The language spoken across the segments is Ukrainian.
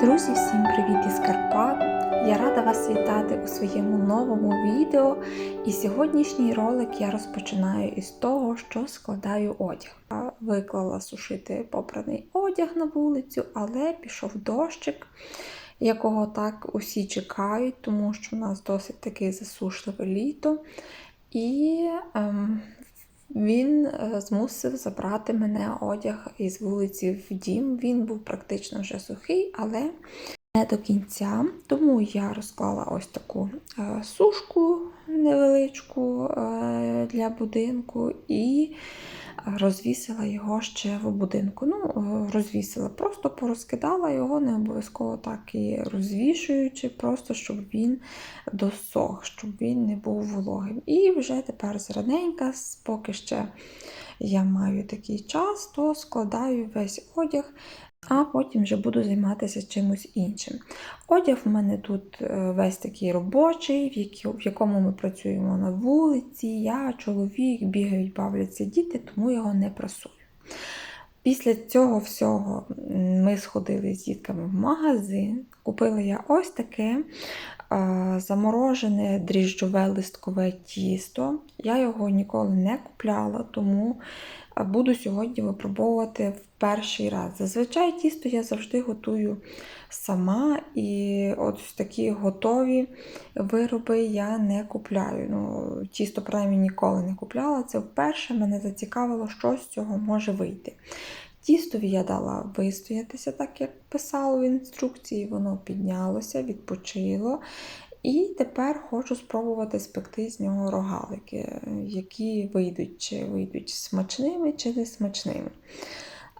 Друзі, всім привіт із Карпат! Я рада вас вітати у своєму новому відео. І сьогоднішній ролик я розпочинаю із того, що складаю одяг. Виклала сушити попраний одяг на вулицю, але пішов дощик, якого так усі чекають, тому що в нас досить таке засушливе літо. І ем, він е, змусив забрати мене одяг із вулиці в дім. Він був практично вже сухий, але не до кінця. Тому я розклала ось таку е, сушку невеличку е, для будинку і розвісила його ще в будинку. Ну, е, розвісила, просто порозкидала його, не обов'язково так і розвішуючи, просто щоб він досох, щоб він не був вологим. І вже тепер зраненька, поки ще я маю такий час, то складаю весь одяг а потім вже буду займатися чимось іншим. Одяг в мене тут е, весь такий робочий, в, якому ми працюємо на вулиці, я, чоловік, бігають, бавляться діти, тому його не прасую. Після цього всього ми сходили з дітками в магазин. Купила я ось таке заморожене дріжджове листкове тісто. Я його ніколи не купляла, тому буду сьогодні випробовувати в перший раз. Зазвичай тісто я завжди готую сама, і от такі готові вироби я не купляю. Ну, Тісто, принаймні, ніколи не купляла. Це вперше мене зацікавило, що з цього може вийти. Тістові я дала вистоятися, так як писало в інструкції, воно піднялося, відпочило. І тепер хочу спробувати спекти з нього рогалики, які вийдуть, чи вийдуть смачними, чи не смачними.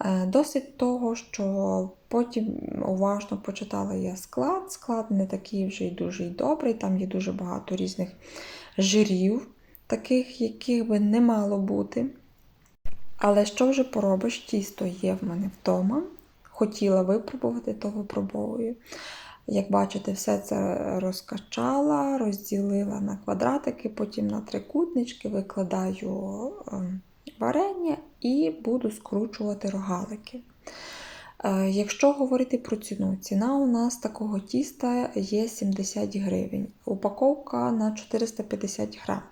Е, досить того, що потім уважно почитала я склад. Склад не такий вже й дуже й добрий, там є дуже багато різних жирів, таких, яких би не мало бути. Але що вже поробиш, тісто є в мене вдома. Хотіла випробувати, то випробовую. Як бачите, все це розкачала, розділила на квадратики, потім на трикутнички, викладаю ем, варення і буду скручувати рогалики. Е, якщо говорити про ціну, ціна у нас такого тіста є 70 гривень, упаковка на 450 грам.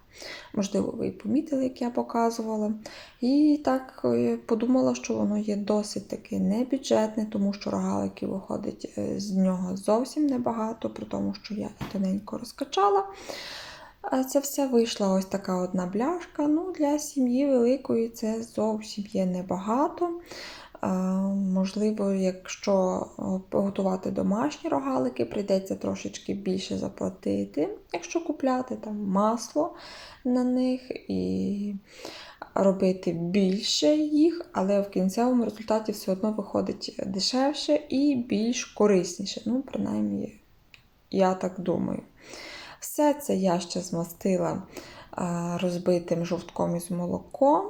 Можливо, ви помітили, як я показувала. І так е, подумала, що воно є досить таки небюджетне, тому що рогалики виходить е, з нього зовсім небагато, при тому, що я тоненько розкачала. Це все вийшла ось така одна бляшка. Ну, Для сім'ї великої це зовсім є небагато. Можливо, якщо готувати домашні рогалики, прийдеться трошечки більше заплатити, якщо купляти там масло на них і робити більше їх, але в кінцевому результаті все одно виходить дешевше і більш корисніше. Ну, принаймні, я так думаю. Все це я ще змастила розбитим жовтком із молоком,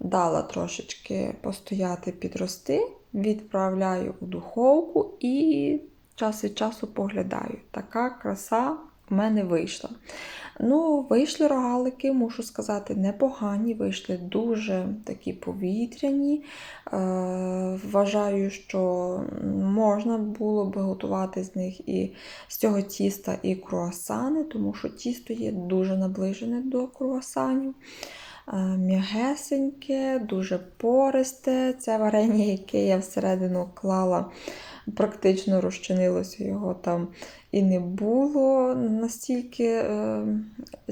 дала трошечки постояти підрости, відправляю у духовку і час від часу поглядаю. Така краса в мене вийшла. Ну, вийшли рогалики, мушу сказати, непогані, вийшли дуже такі повітряні. Е, Вважаю, що можна було би готувати з них і з цього тіста і круасани, тому що тісто є дуже наближене до круасанів. Е, м'ягесеньке, дуже пористе. Це варення, яке я всередину клала практично розчинилося його там і не було. Настільки е,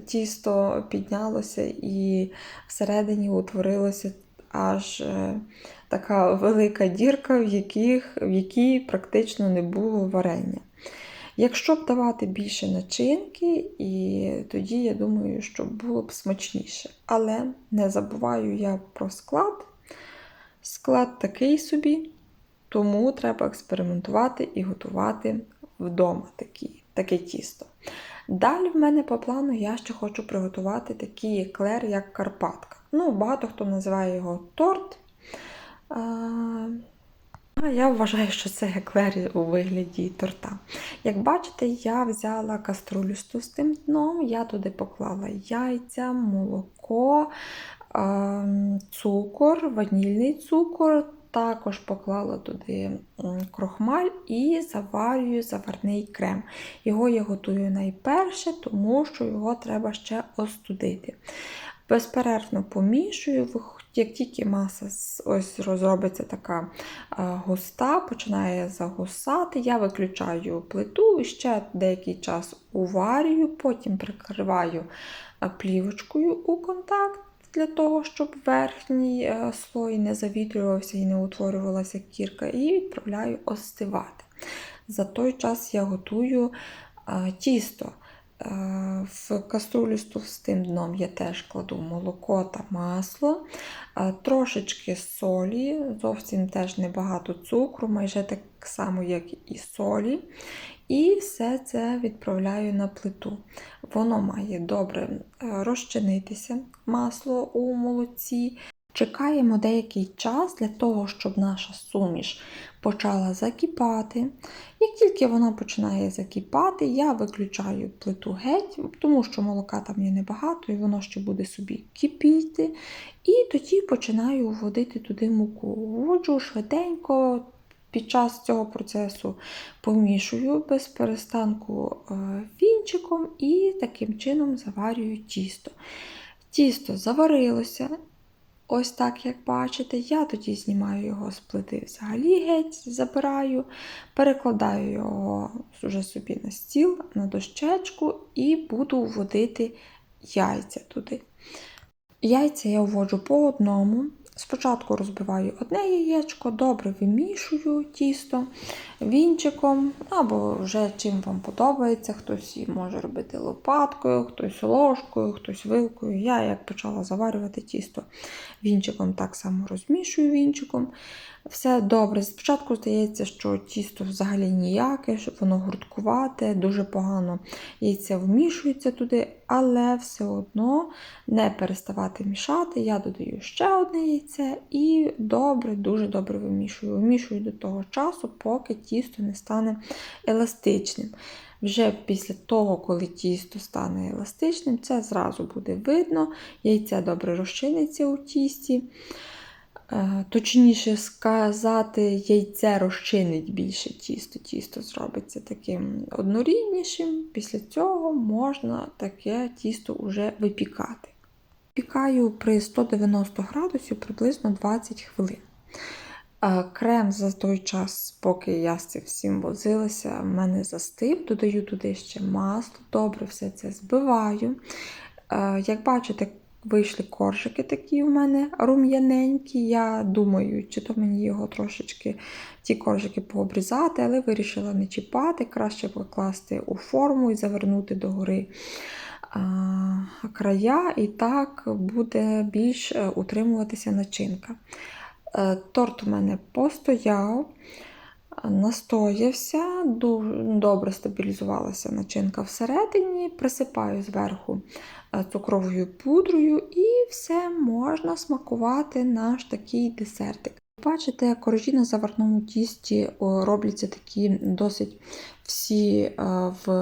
тісто піднялося і всередині утворилося аж е, така велика дірка, в, яких, в якій практично не було варення. Якщо б давати більше начинки, і тоді я думаю, що було б смачніше. Але не забуваю я про склад. Склад такий собі. Тому треба експериментувати і готувати вдома такі, таке тісто. Далі в мене по плану я ще хочу приготувати такий еклер, як Карпатка. Ну, Багато хто називає його торт. Я вважаю, що це еклер у вигляді торта. Як бачите, я взяла каструлю з товстим дном, я туди поклала яйця, молоко, цукор, ванільний цукор, також поклала туди крохмаль і заварюю заварний крем. Його я готую найперше, тому що його треба ще остудити. Безперервно помішую, як тільки маса ось розробиться така а, густа, починає загусати, я виключаю плиту і ще деякий час уварюю, потім прикриваю плівочкою у контакт для того, щоб верхній е, слой не завітрювався і не утворювалася кірка, і відправляю остивати. За той час я готую тісто. Е, В каструлю з товстим дном я теж кладу молоко та масло, е, трошечки солі, зовсім теж небагато цукру, майже так само, як і солі. І все це відправляю на плиту. Воно має добре е, розчинитися, масло у молоці. Чекаємо деякий час для того, щоб наша суміш почала закипати. Як тільки вона починає закипати, я виключаю плиту геть, тому що молока там є небагато, і воно ще буде собі кипіти. І тоді починаю вводити туди муку. Вводжу швиденько. Під час цього процесу помішую без перестанку е, вінчиком і таким чином заварюю тісто. Тісто заварилося, ось так, як бачите. Я тоді знімаю його з плити взагалі геть, забираю, перекладаю його вже собі на стіл, на дощечку і буду вводити яйця туди. Яйця я вводжу по одному. Спочатку розбиваю одне яєчко, добре вимішую тісто вінчиком, або вже чим вам подобається. Хтось може робити лопаткою, хтось ложкою, хтось вилкою. Я, як почала заварювати тісто вінчиком, так само розмішую вінчиком. Все добре. Спочатку здається, що тісто взагалі ніяке, воно гурткувате, дуже погано яйця вмішується туди, але все одно не переставати мішати. Я додаю ще одне яйце і добре, дуже добре вимішую. Вимішую до того часу, поки тісто не стане еластичним. Вже після того, коли тісто стане еластичним, це зразу буде видно. Яйце добре розчиниться у тісті. Е, Точніше сказати, яйце розчинить більше тісто. Тісто зробиться таким одноріднішим. Після цього можна таке тісто вже випікати. Пікаю при 190 градусів приблизно 20 хвилин. Е, Крем за той час, поки я з цим всім возилася, в мене застив. Додаю туди ще масло, добре все це збиваю. Е, Як бачите, вийшли коржики такі в мене рум'яненькі. Я думаю, чи то мені його трошечки ті коржики пообрізати, але вирішила не чіпати, краще покласти у форму і завернути догори края, і так буде більш е, утримуватися начинка. Е, Торт у мене постояв, настоявся, добре стабілізувалася начинка всередині, присипаю зверху е, цукровою пудрою і все можна смакувати наш такий десертик. Бачите, коржі на заварному тісті робляться такі досить всі в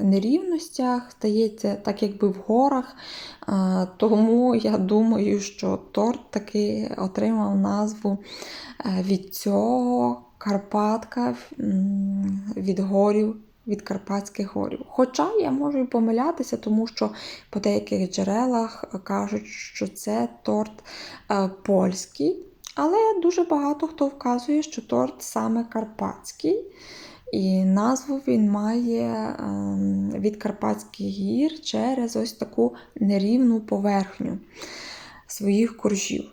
нерівностях, стається так, якби в горах. Тому я думаю, що торт таки отримав назву е, від цього Карпатка від горів. Від Карпатських горів. Хоча я можу і помилятися, тому що по деяких джерелах кажуть, що це торт е, польський, але дуже багато хто вказує, що торт саме карпатський. І назву він має ем, від Карпатських гір через ось таку нерівну поверхню своїх коржів.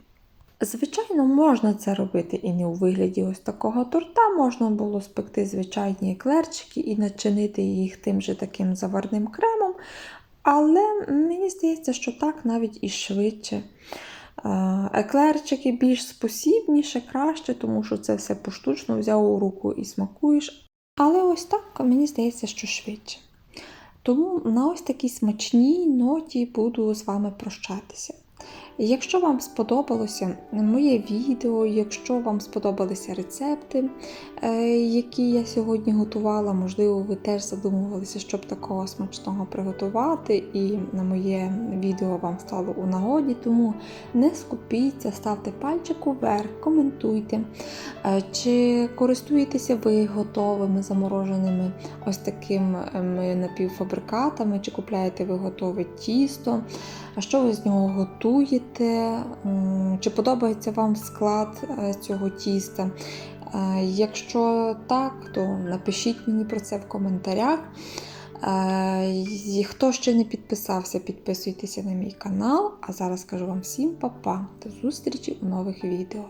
Звичайно, можна це робити і не у вигляді ось такого торта. Можна було спекти звичайні еклерчики і начинити їх тим же таким заварним кремом. Але мені здається, що так навіть і швидше. Еклерчики більш спосібніше, краще, тому що це все поштучно взяв у руку і смакуєш. Але ось так мені здається, що швидше. Тому на ось такій смачній ноті буду з вами прощатися. Якщо вам сподобалося моє відео, якщо вам сподобалися рецепти, е, які я сьогодні готувала, можливо, ви теж задумувалися, щоб такого смачного приготувати, і на моє відео вам стало у нагоді, тому не скупіться, ставте пальчик уверх, коментуйте, Е, чи користуєтеся ви готовими замороженими ось такими напівфабрикатами, чи купляєте ви готове тісто, що ви з нього готуєте, М, чи подобається вам склад е, цього тіста. Е, Якщо так, то напишіть мені про це в коментарях. Е, і Хто ще не підписався, підписуйтеся на мій канал. А зараз кажу вам всім па-па. До зустрічі у нових відео.